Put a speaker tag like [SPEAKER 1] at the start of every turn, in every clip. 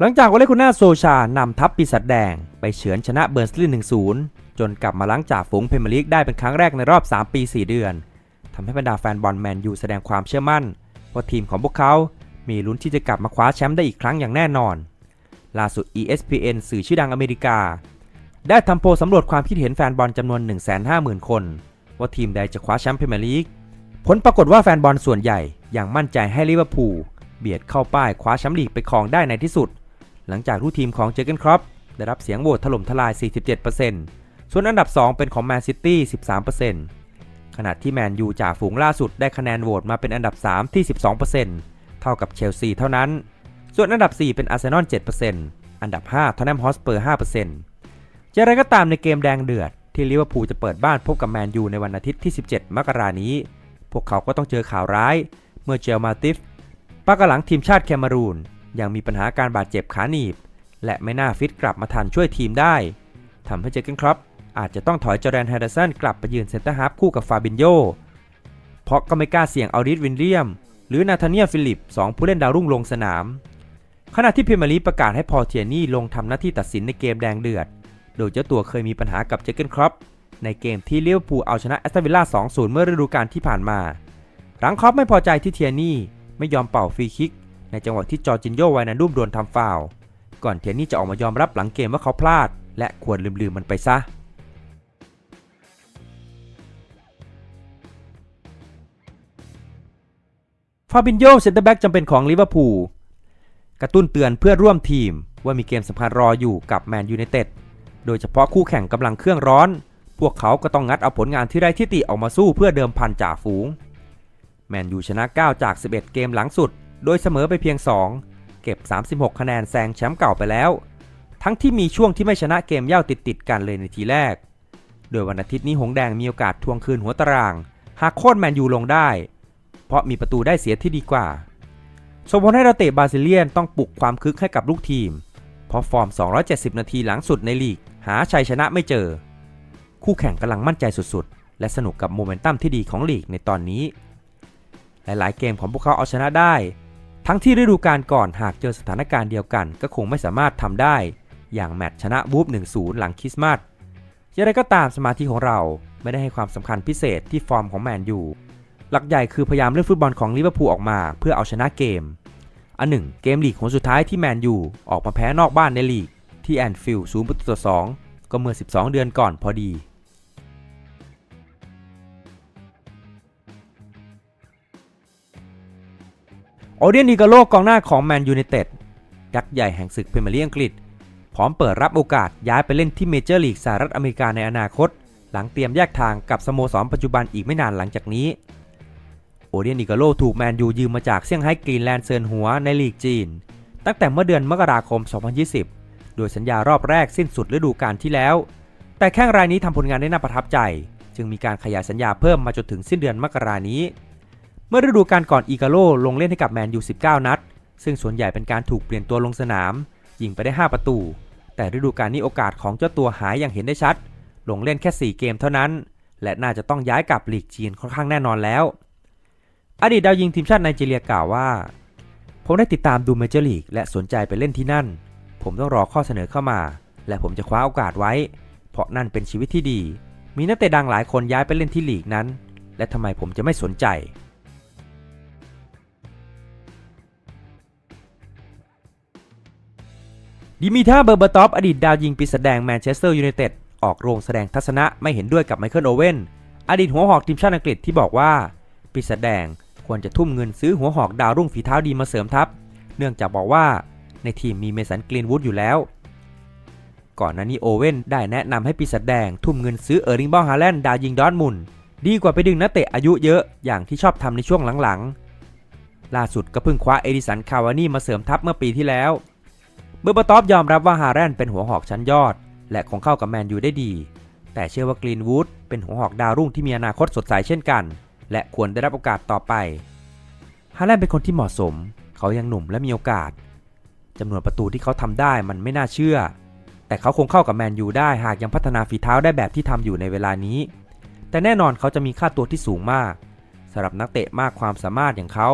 [SPEAKER 1] หลังจากวอลเล่คุณนาโซชานำทัพปีศาจแดง ไปเฉือนชนะเบิร์นสลิน1-0จนกลับมาล้างจากฝูงเพรเมียร์ลีกได้เป็นครั้งแรกในรอบ 3 ปี 4 เดือน ทำให้บรรดาแฟนบอลแมนยูแสดงความเชื่อมั่น ว่าทีมของพวกเขามีลุ้นที่จะกลับมาคว้าแชมป์ได้อีกครั้งอย่างแน่นอน ล่าสุด ESPN สื่อชื่อดังอเมริกา ได้ทำโพลสำรวจความคิดเห็นแฟนบอลจำนวน 150,000 คน ว่าทีมใดจะคว้าแชมป์พรีเมียร์ลีกผลปรากฏว่าแฟนบอลส่วนใหญ่ยังมั่นใจให้ลิเวอร์พูลเบียดเข้าป้ายคว้าแชมป์ลีกไปครองได้ในที่สุด หลังจากลูกทีมของเจอร์เกนครอปได้รับเสียงโหวตถล่มทลาย 47%ส่วนอันดับ 2 เป็นของแมนซิตี้ 13%ขณะที่แมนยูจ่าฝูงล่าสุดได้คะแนนโหวตมาเป็นอันดับ 3 ที่ 12%เท่ากับเชลซีเท่านั้น ส่วนอันดับ 4 เป็นอาร์เซนอล 7%อันดับ5ทอตแนมฮอสเปอร์ 5%จะอะไรก็ตามในเกมแดงเดือดที่ลิเวอร์พูลจะเปิดบ้านพบกับแมนยูในวันอาทิตย์ที่ 17 มกรานี้ พวกเขาก็ต้องเจอข่าวร้าย เมื่อเจลมาติฟปากหลังทีมชาติแคนารูน ยังมีปัญหาการบาดเจ็บขาหนีบ และไม่น่าฟิตกลับมาทันช่วยทีมได้ทำให้เจอร์เกนครอปอาจจะต้องถอยจอแดนแฮนเดอร์สันกลับไปยืนเซนเตอร์ฮาร์ฟคู่กับฟาบินโยเพราะก็ไม่กล้าเสี่ยงเอาดิสวินเลียม หรือนาธาเนียฟิลิปสองผู้เล่นดาวรุ่งลงสนาม ขณะที่พรีเมียร์ลีกประกาศให้พอเทียนี่ลงทำหน้าที่ตัดสินในเกมแดงเดือด โดยเจ้าตัวเคยมีปัญหากับเจอร์เกนครอปในเกมที่เลิเวอร์พูเอาชนะแอสตันวิลล่า 2-0 เมื่อฤดูกาลที่ผ่านมา หลังครอปไม่พอใจที่เทียนี่ไม่ยอมเป่าฟรีคิก ในจังหวะที่จอร์จินโยไวนาดุมโดนทำฟาวก่อนเทียนี่จะออกมายอมรับหลังเกมว่าเขาพลาด และควรลืมๆมันไปซะฟาบินโยเซนเตอร์แบ็กจำเป็นของลิเวอร์พูลกระตุ้นเตือนเพื่อร่วมทีมว่ามีเกมสำคัญรออยู่กับแมนยูไนเต็ดโดยเฉพาะคู่แข่งกำลังเครื่องร้อน พวกเขาก็ต้องงัดเอาผลงานที่ได้ที่ติออกมาสู้เพื่อเดิมพันจ่าฝูง แมนยูชนะ 9 จาก 11 เกมหลังสุด โดยเสมอไปเพียง 2 เก็บ 36 คะแนนแซงแชมป์เก่าไปแล้ว ทั้งที่มีช่วงที่ไม่ชนะเกมเย่าติดๆกันเลยในทีแรก โดยวันอาทิตย์นี้หงแดงมีโอกาสทวงคืนหัวตาราง หากโค่นแมนยูลงได้ เพราะมีประตูได้เสียที่ดีกว่าส่งผลให้เราเตะบราซิเลียนต้องปลุกความคึกให้กับลูกทีม เพราะฟอร์ม 270 นาทีหลังสุดในลีก หาชัยชนะไม่เจอ คู่แข่งกำลังมั่นใจสุดๆ และสนุกกับโมเมนตัมที่ดีของลีกในตอนนี้ หลายๆ เกมของพวกเขาเอาชนะได้ ทั้งที่ฤดูกาลก่อนหากเจอสถานการณ์เดียวกัน ก็คงไม่สามารถทำได้ อย่างแมตช์ชนะบูฟ1-0 หลังคริสต์มาสอย่างไรก็ตามสมาธิของเราไม่ได้ให้ความสำคัญพิเศษที่ฟอร์มของแมนยูหลักใหญ่คือพยายามเล่นฟุตบอลของลิเวอร์พูลออกมาเพื่อเอาชนะเกม อันหนึ่งเกมลีกของสุดท้ายที่แมนยูออกมาแพ้นอกบ้านในลีก ที่แอนฟิลด์ศูนย์ประตูต่อสองก็เมื่อ 12 เดือนก่อนพอดี โอเดียนอีกาโลกองหน้าของแมนยูไนเต็ดยักษ์ใหญ่แห่งศึกพรีเมียร์ลีกอังกฤษ พร้อมเปิดรับโอกาสย้ายไปเล่นที่เมเจอร์ลีกสหรัฐอเมริกาในอนาคต หลังเตรียมแยกทางกับสโมสรปัจจุบันอีกไม่นานหลังจากนี้โอเดียนอีกาโลถูกแมนยูยืมมาจากเซี่ยงไฮ้กรีนแลนด์เซินหัวในลีกจีน ตั้งแต่เมื่อเดือนมกราคม 2020 โดยสัญญารอบแรกสิ้นสุดฤดูกาลที่แล้ว แต่แข้งรายนี้ทำผลงานได้น่าประทับใจ จึงมีการขยายสัญญาเพิ่มมาจนถึงสิ้นเดือนมกรานี้ เมื่อฤดูกาลก่อนอีกาโลลงเล่นให้กับแมนยู 19 นัด ซึ่งส่วนใหญ่เป็นการถูกเปลี่ยนตัวลงสนาม ยิงไปได้ 5 ประตู แต่ฤดูกาลนี้โอกาสของเจ้าตัวหายอย่างเห็นได้ชัด ลงเล่นแค่ 4 เกมเท่านั้น และน่าจะต้องย้ายกลับลีกจีนค่อนข้างแน่นอนแล้ว อดีตดาวยิงทีมชาติไนจีเรียกล่าวว่า ผมได้ติดตามดูเมเจอร์ลีกและสนใจไปเล่นที่นั่น ผมต้องรอข้อเสนอเข้ามา และผมจะคว้าโอกาสไว้ เพราะนั่นเป็นชีวิตที่ดี มีนักเตะดังหลายคนย้ายไปเล่นที่ลีกนั้น และทำไมผมจะไม่สนใจ ดิมิท่าเบอร์เบอร์ตอฟอดีตดาวยิงปีศาจแดงแมนเชสเตอร์ยูไนเต็ดออกโรงแสดงทัศนะไม่เห็นด้วยกับไมเคิลโอเว่นอดีตหัวหอกทีมชาติอังกฤษที่บอกว่าปีศาจแดงควรจะทุ่มเงินซื้อหัวหอกดาวรุ่งฝีเท้าดีมาเสริมทัพ เนื่องจากบอกว่าในทีมมีเมสันกรีนวูดอยู่แล้ว ก่อนหน้านี้โอเว่นได้แนะนำให้ปีศาจแดงทุ่มเงินซื้อเออร์ลิงบอลฮาแลนด์ดาวยิงดอร์ทมุนดีกว่าไปดึงนักเตะอายุเยอะอย่างที่ชอบทำในช่วงหลังๆ ล่าสุดก็เพิ่งคว้าเอดิสันคาวานี่มาเสริมทัพเมื่อปีที่แล้ว เบอร์บาตอฟยอมรับว่าฮาแลนเป็นหัวหอกชั้นยอด และคงเข้ากับแมนยูได้ดี แต่เชื่อว่ากรีนวูดเป็นหัวหอกดาวรุ่งที่มีอนาคตสดใสเช่นกัน และควรได้รับโอกาสต่อไปฮาแลนเป็นคนที่เหมาะสม เขายังหนุ่มและมีโอกาสจำนวนประตูที่เขาทำได้มันไม่น่าเชื่อ แต่เขาคงเข้ากับแมนยูได้หากยังพัฒนาฝีเท้าได้แบบที่ทำอยู่ในเวลานี้ แต่แน่นอนเขาจะมีค่าตัวที่สูงมากสำหรับนักเตะมากความสามารถอย่างเขา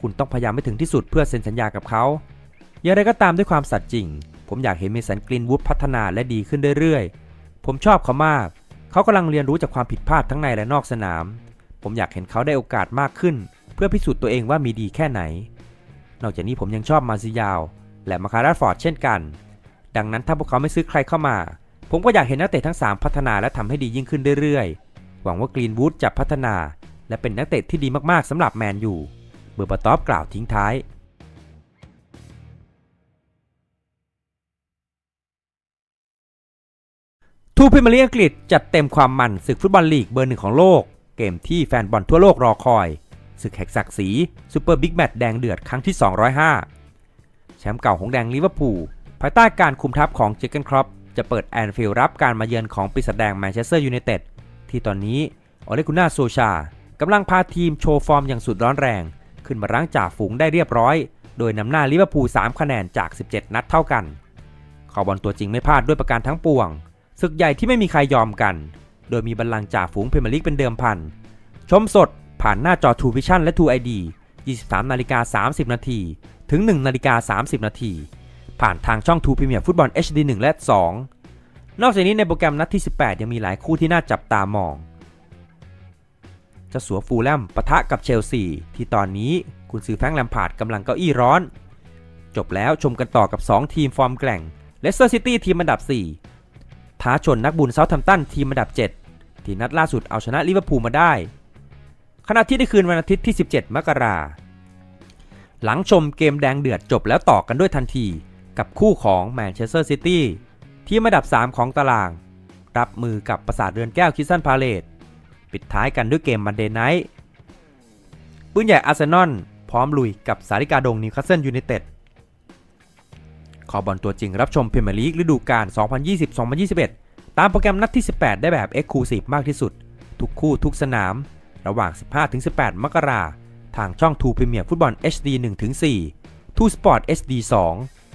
[SPEAKER 1] คุณต้องพยายามให้ถึงที่สุดเพื่อเซ็นสัญญากับเขา อย่างไรก็ตามด้วยความสัตย์จริง ผมอยากเห็นเมสันกรีนวูดพัฒนาและดีขึ้นเรื่อยๆ ผมชอบเขามาก เขากำลังเรียนรู้จากความผิดพลาดทั้งในและนอกสนาม ผมอยากเห็นเขาได้โอกาสมากขึ้น เพื่อพิสูจน์ตัวเองว่ามีดีแค่ไหน นอกจากนี้ผมยังชอบมาซิยาว และมาคาราฟอร์ดเช่นกัน ดังนั้นถ้าพวกเขาไม่ซื้อใครเข้ามา ผมก็อยากเห็นนักเตะทั้ง 3 พัฒนาและทำให้ดียิ่งขึ้นเรื่อยๆ หวังว่ากรีนวูดจะพัฒนา และเป็นนักเตะที่ดีมากๆสำหรับแมนยู เบอร์บาตอฟกล่าวทิ้งท้าย ทูพรีเมียร์ลีอังกฤษจัดเต็มความมันศึกฟุตบอลลีกเบอร์หนึ่งของโลก เกมที่แฟนบอลทั่วโลกรอคอยศึกแห่งศักดิ์ศรีซูเปอร์บิ๊กแมตช์แดงเดือดครั้งที่ 205 แชมป์เก่าของแดงลิเวอร์พูลภายใต้การคุมทัพของเจเกนครอปจะเปิดแอนฟิลด์รับการมาเยือนของปีศาจแดงแมนเชสเตอร์ยูไนเต็ดที่ตอนนี้ออเลกุน่าโซชากำลังพาทีมโชว์ฟอร์มอย่างสุดร้อนแรง ขึ้นมารั้งจ่าฝูงได้เรียบร้อย โดยนำหน้าลิเวอร์พูล3คะแนนจาก 17 นัดเท่ากัน ขอบอลตัวจริงไม่พลาดด้วยประการทั้งปวง ศึกใหญ่ที่ไม่มีใครยอมกัน โดยมีบัลลังก์จ่าฝูงเพมลีกเป็นเดิมพัน ชมสดผ่านหน้าจอ True Vision และ True ID 23นาฬิกา30 นาที ถึง 1นาฬิกา30 นาที ผ่านทางช่อง True Premier Football HD 1 และ 2 นอกจากนี้ในโปรแกรมนัดที่ 18 ยังมีหลายคู่ที่น่าจับตามอง จะสัวฟูลแลมปะทะกับเชลซี ที่ตอนนี้คุณซื้อแฟงแลมพาร์ดกำลังเก้าอี้ร้อน จบแล้วชมกันต่อกับ 2 ทีมฟอร์มแกร่งเลสเตอร์ซิตี้ทีมอันดับ 4 ท้าชนนักบุญเซาท์แฮมป์ตันทีมอันดับ 7 ที่นัดล่าสุดเอาชนะลิเวอร์พูลมาได้ ขณะที่ในคืนวันอาทิตย์ที่ 17 มกราหลังชมเกมแดงเดือดจบแล้วต่อกันด้วยทันที กับคู่ของแมนเชสเตอร์ซิตี้ทีมอันดับ 3 ของตาราง รับมือกับปราสาทเรือนแก้วคิสตันพาเลตปิดท้ายกันด้วยเกมมันเดย์ไนท์ปืนใหญ่อาร์เซนอลพร้อมลุยกับสาริกาดงนิวคาสเซิลยูไนเต็ด ขอบอลตัวจริงรับชมพรีเมียร์ลีกฤดูกาล 2020-2021 ตามโปรแกรมนัดที่ 18 ได้แบบ Exclusive มากที่สุด ทุกคู่ทุกสนาม ระหว่าง 15-18 มกราทางช่อง 2 Premier Football HD 1-4 2 Sport HD 2